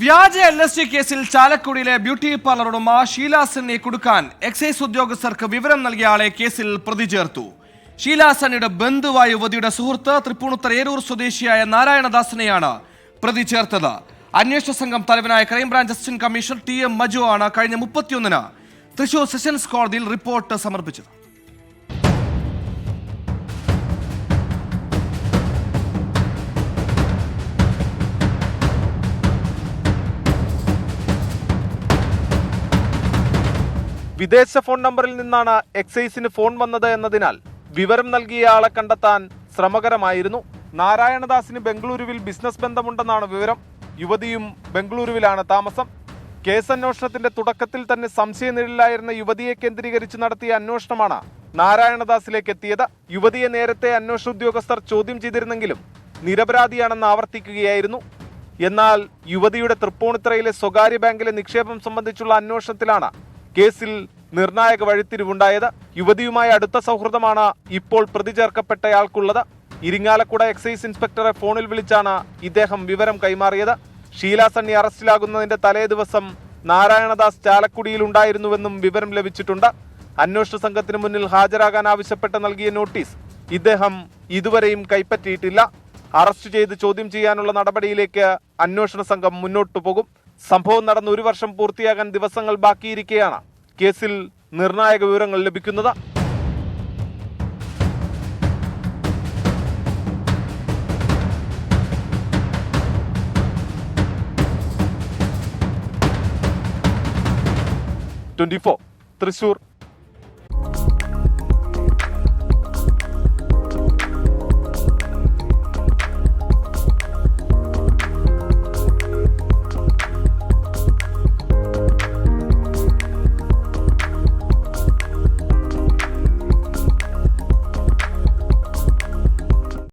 വ്യാജ L S T കേസിൽ ചാലക്കുടിയിലെ ബ്യൂട്ടി പാർലർ ഉടമ ഷീല കൊടുക്കാൻ എക്സൈസ് ഉദ്യോഗസ്ഥർക്ക് വിവരം നൽകിയ ആളെ കേസിൽ പ്രതി ചേർത്തു. ഷീല ബന്ധുവായ യുവതിയുടെ സുഹൃത്ത് തൃപ്പൂണിത്തറ ഏരൂർ സ്വദേശിയായ നാരായണദാസിനെയാണ് പ്രതി ചേർത്തത്. അന്വേഷണ സംഘം തലവനായ crime branch assistant commissioner T M Maju ആണ് കഴിഞ്ഞ മുപ്പത്തിയൊന്നിന് തൃശൂർ സെഷൻസ് കോടതിയിൽ റിപ്പോർട്ട് സമർപ്പിച്ചത്. വിദേശ ഫോൺ നമ്പറിൽ നിന്നാണ് എക്സൈസിന് ഫോൺ വന്നത് എന്നതിനാൽ വിവരം നൽകിയ ആളെ കണ്ടെത്താൻ ശ്രമകരമായിരുന്നു. നാരായണദാസിന് ബംഗളൂരുവിൽ ബിസിനസ് ബന്ധമുണ്ടെന്നാണ് വിവരം. യുവതിയും ബംഗളൂരുവിലാണ് താമസം. കേസന്വേഷണത്തിന്റെ തുടക്കത്തിൽ തന്നെ സംശയനിഴലിലായിരുന്ന യുവതിയെ കേന്ദ്രീകരിച്ച് നടത്തിയ അന്വേഷണമാണ് നാരായണദാസിലേക്ക് എത്തിയത്. യുവതിയെ നേരത്തെ അന്വേഷണ ഉദ്യോഗസ്ഥർ ചോദ്യം ചെയ്തിരുന്നെങ്കിലും നിരപരാധിയാണെന്ന് ആവർത്തിക്കുകയായിരുന്നു. എന്നാൽ യുവതിയുടെ തൃപ്പൂണിത്തറയിലെ സ്വകാര്യ ബാങ്കിലെ നിക്ഷേപം സംബന്ധിച്ചുള്ള അന്വേഷണത്തിലാണ് കേസിൽ നിർണായക വഴിത്തിരിവുണ്ടായത് യുവതിയുമായി അടുത്ത സൗഹൃദമാണ് ഇപ്പോൾ പ്രതി ചേർക്കപ്പെട്ടയാൾക്കുള്ളത് ഇരിങ്ങാലക്കുട എക്സൈസ് ഇൻസ്പെക്ടറെ ഫോണിൽ വിളിച്ചാണ് ഇദ്ദേഹം വിവരം കൈമാറിയത്. ഷീല സണ്ണി അറസ്റ്റിലാകുന്നതിന്റെ തലേ ദിവസം നാരായണദാസ് ചാലക്കുടിയിൽ ഉണ്ടായിരുന്നുവെന്നും വിവരം ലഭിച്ചിട്ടുണ്ട്. അന്വേഷണ സംഘത്തിന് മുന്നിൽ ഹാജരാകാൻ ആവശ്യപ്പെട്ട് നൽകിയ നോട്ടീസ് ഇദ്ദേഹം ഇതുവരെയും കൈപ്പറ്റിയിട്ടില്ല. അറസ്റ്റ് ചെയ്ത് ചോദ്യം ചെയ്യാനുള്ള നടപടിയിലേക്ക് അന്വേഷണ സംഘം മുന്നോട്ടു പോകും. സംഭവം നടന്ന് ഒരു വർഷം പൂർത്തിയാകാൻ ദിവസങ്ങൾ ബാക്കിയിരിക്കെയാണ്. കേസിൽ നിർണായക വിവരങ്ങൾ ലഭിക്കുന്നത് ട്വന്റി ഫോർ. തൃശൂർ.